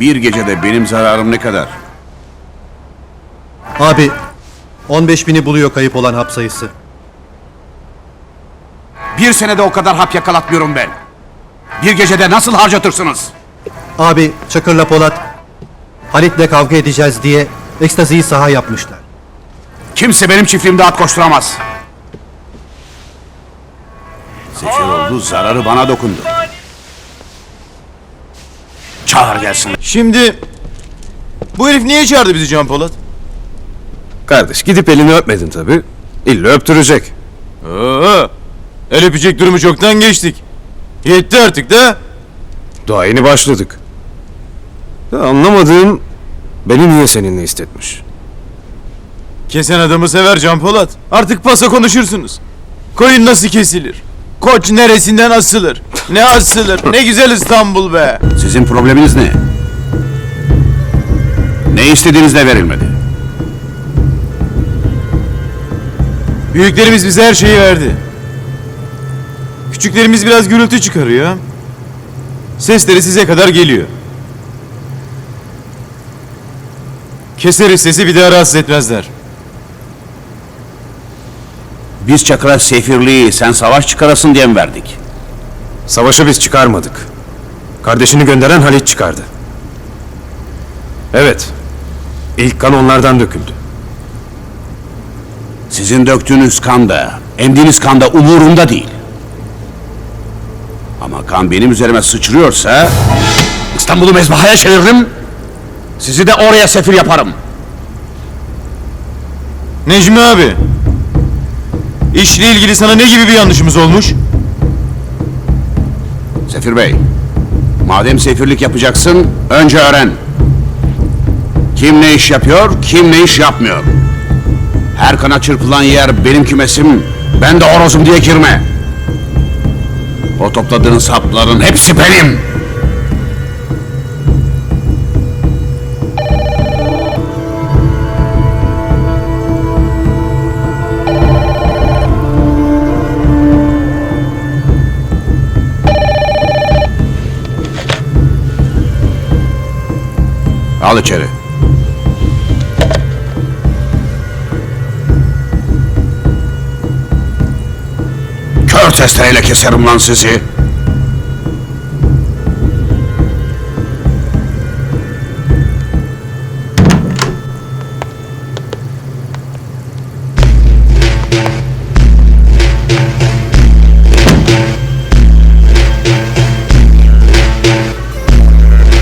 Bir gecede benim zararım ne kadar? Abi 15 bini buluyor kayıp olan hap sayısı. Bir senede o kadar hap yakalatmıyorum ben. Bir gecede nasıl harcatırsınız? Abi Çakır'la Polat Halit'le kavga edeceğiz diye ekstaziyi saha yapmışlar. Kimse benim çiftliğimde at koşturamaz. Sefir oldu, zararı bana dokundu. Çağır gelsin. Şimdi bu herif niye çağırdı bizi Can Polat? Kardeş gidip elini öpmedin tabi. İlla öptürecek. Oo, el öpecek durumu çoktan geçtik. Yetti artık da. Daha yeni başladık. Ya anlamadığım beni niye seninle istetmiş? Kesen adamı sever Can Polat. Artık pasa konuşursunuz. Koyun nasıl kesilir? Koç neresinden asılır? Ne asılır? Ne güzel İstanbul be. Sizin probleminiz ne? Ne istediğiniz de verilmedi. Büyüklerimiz bize her şeyi verdi. Küçüklerimiz biraz gürültü çıkarıyor. Sesleri size kadar geliyor. Keseriz sesi bir daha rahatsız etmezler. Biz Çakır'a sefirliği sen savaş çıkarasın diye mi verdik? Savaşı biz çıkarmadık. Kardeşini gönderen Halit çıkardı. Evet. İlk kan onlardan döküldü. Sizin döktüğünüz kan da, emdiğiniz kan da umurumda değil. Ama kan benim üzerime sıçrıyorsa... İstanbul'u mezbahaya çeviririm. Sizi de oraya sefir yaparım. Necmi abi. İşle ilgili sana ne gibi bir yanlışımız olmuş? Sefir Bey, madem sefirlik yapacaksın, önce öğren. Kim ne iş yapıyor, kim ne iş yapmıyor. Her kana çırpılan yer benim kümesim, ben de horozum diye girme. O topladığın sapların hepsi benim. Al içeri. Kör testereyle keserim lan sizi.